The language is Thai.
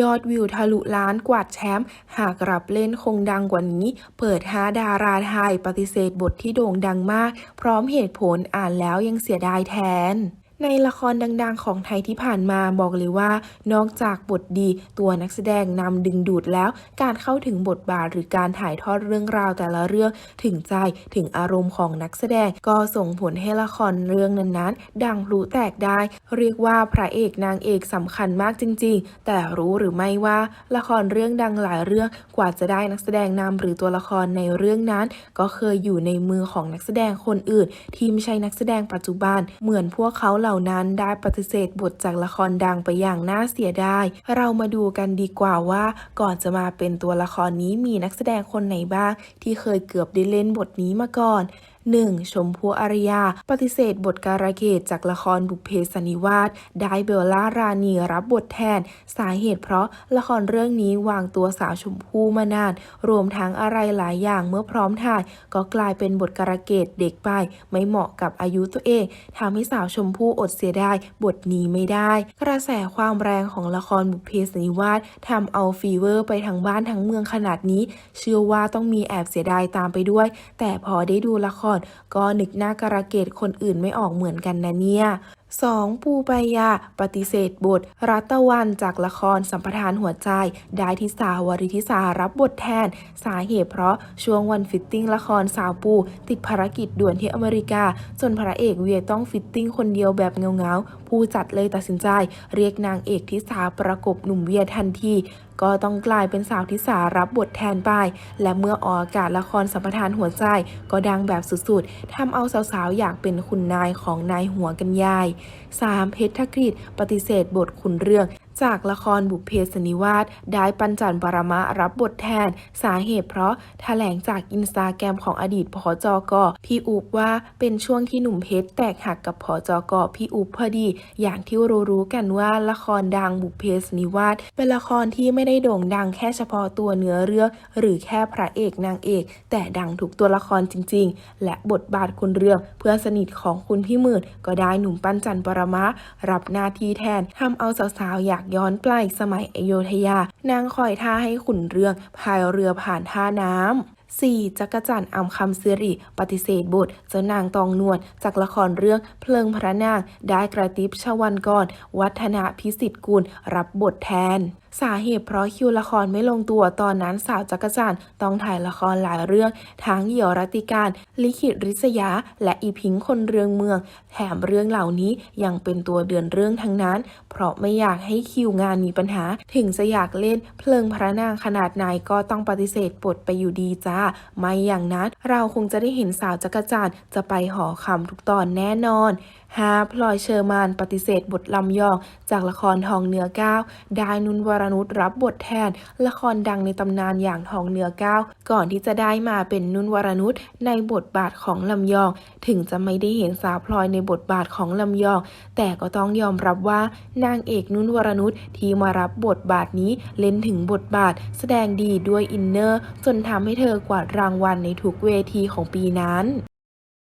ยอดวิวทะลุล้านกวาดแชมป์หากรับเล่นคงดังกว่านี้ เปิดหาดาราไทยปฏิเสธบทที่โด่งดังมาก พร้อมเหตุผลอ่านแล้วยังเสียดายแทน ในละครดังๆ ของไทยที่ผ่านมาบอกเลยว่า นอกจากบทดีตัวนักแสดงนำดึงดูดแล้ว การเข้าถึงบทบาทหรือการถ่ายทอดเรื่องราวแต่ละเรื่องถึงใจถึงอารมณ์ของนักแสดง ก็ส่งผลให้ละครเรื่องนั้นๆ ดังพลุแตกได้ เรียกว่าพระเอกนางเอกสำคัญมากจริง ๆ แต่รู้หรือไม่ว่าละครเรื่องดังหลายเรื่องกว่าจะได้นักแสดงนำหรือตัวละครในเรื่องนั้น ก็เคยอยู่ในมือของนักแสดงคนอื่น ที่ไม่ใช่นักแสดงปัจจุบันเหมือนพวกเขาเหล่านั้นได้ปฏิเสธบทจากละครดังไปอย่างน่าเสียดาย เรามาดูกันดีกว่าว่า ก่อนจะมาเป็นตัวละครนี้มีนักแสดงคนไหนบ้าง ที่เคยเกือบได้เล่นบทนี้มาก่อน 1. ชมพูอารยา ปฏิเสธบทการะเกดจากละครบุพเพสันิวาสได้เบลล่ารานีรับบทแทน สาเหตุเพราะละครเรื่องนี้วางตัวสาวชมพูมานาน รวมทั้งอะไรหลายอย่างเมื่อพร้อมถ่าย ก็กลายเป็นบทการะเกดเด็กไป ไม่เหมาะกับอายุตัวเองทำให้สาวชมพูอดเสียดายบทนี้ไม่ได้ กระแสความแรงของละครบุพเพสันนิวาสทำเอาฟีเวอร์ไปทั้งบ้านทั้งเมืองขนาดนี้ เชื่อว่าต้องมีแอบเสียดายตามไปด้วย แต่พอได้ดูละครก็นึกหน้าการะเกดคนอื่นไม่ออกเหมือนกันนะเนี่ย 2. ปูปายา ปฏิเสธบท รัตวันจากละครสัมปทานหัวใจ ได้ทิสาวริทิสารับบทแทน สาเหตุเพราะช่วงวันฟิตติ้งละครสาวปู ติดภารกิจด่วนที่อเมริกา จนพระเอกเวียต้องฟิตติ้งคนเดียวแบบเงาๆ ผู้จัดเลยตัดสินใจ เรียกนางเอกทิสาประกบหนุ่มเวียทันทีก็ต้องกลายเป็นสาวทิสารับบทแทนไป และเมื่อออกอากาศละครสัมปทานหัวใจ ก็ดังแบบสุดๆทำเอาสาวๆอยากเป็นคุณนายของนายหัวกันยาย 3. เพชรกฤษปฏิเสธบทขุนเรื่อง จากละครบุพเพสนิวาสได้ปัญจันปรมะรับบทแทน สาเหตุเพราะแถลงจากอินสตาแกรมของอดีตพอจอกอพี่อุบว่าเป็นช่วงที่หนุ่มเพชรแตกหักกับพอจอกอพี่อุบพอดี อย่างที่รู้ๆกันว่าละครดังบุพเพสนิวาสเป็นละครที่ไม่ได้โด่งดังแค่เฉพาะตัวเนื้อเรื่องหรือแค่พระเอกนางเอก แต่ดังทุกตัวละครจริง ๆ และบทบาทคุณเรื่องเพื่อนสนิทของคุณพี่หมื่นก็ได้หนุ่มปั้นจันปรมะรับหน้าที่แทนทำเอาสาวๆอยากย้อนปลายสมัยอโยธยา นางคอยท่าให้ขุนเรื่องพายเรือผ่านท่าน้ำ 4. จักรจันทร์อำคำสิริ ปฏิเสธบทเจ้านางตองนวลจากละครเรื่องเพลิงพระนาง ได้กระติบชวันกรวัฒนาพิสิทธิ์กุลรับบทแทน สาเหตุเพราะคิวละครไม่ลงตัวตอนนั้นสาวจักรจันทร์ต้องถ่ายละครหลายเรื่อง ทั้งเหยี่ยวรัติการ ลิขิตริษยา และอีพิงคนเรืองเมือง แถมเรื่องเหล่านี้ยังเป็นตัวเดือนเรื่องทั้งนั้น เพราะไม่อยากให้คิวงานมีปัญหา ถึงจะอยากเล่นเพลิงพระนางขนาดไหนก็ต้องปฏิเสธบทไปอยู่ดีจ้า ไม่อย่างนั้นเราคงจะได้เห็นสาวจักรจันทร์จะไปหอคำทุกตอนแน่นอนฮาพลอยเชอร์มานปฏิเสธบทลำยอง จากละครทองเนื้อก้าวได้นุนวรนุชรับบทแทน ละครดังในตำนานอย่างทองเนื้อก้าวก่อนที่จะได้มาเป็นนุนวรนุชในบทบาทของลำยอง ถึงจะไม่ได้เห็นสาวพลอยในบทบาทของลำยอง แต่ก็ต้องยอมรับว่านางเอกนุนวรนุชที่มารับบทบาทนี้เล่นถึงบทบาท แสดงดีด้วยอินเนอร์จนทำให้เธอกวาดรางวัลในทุกเวทีของปีนั้น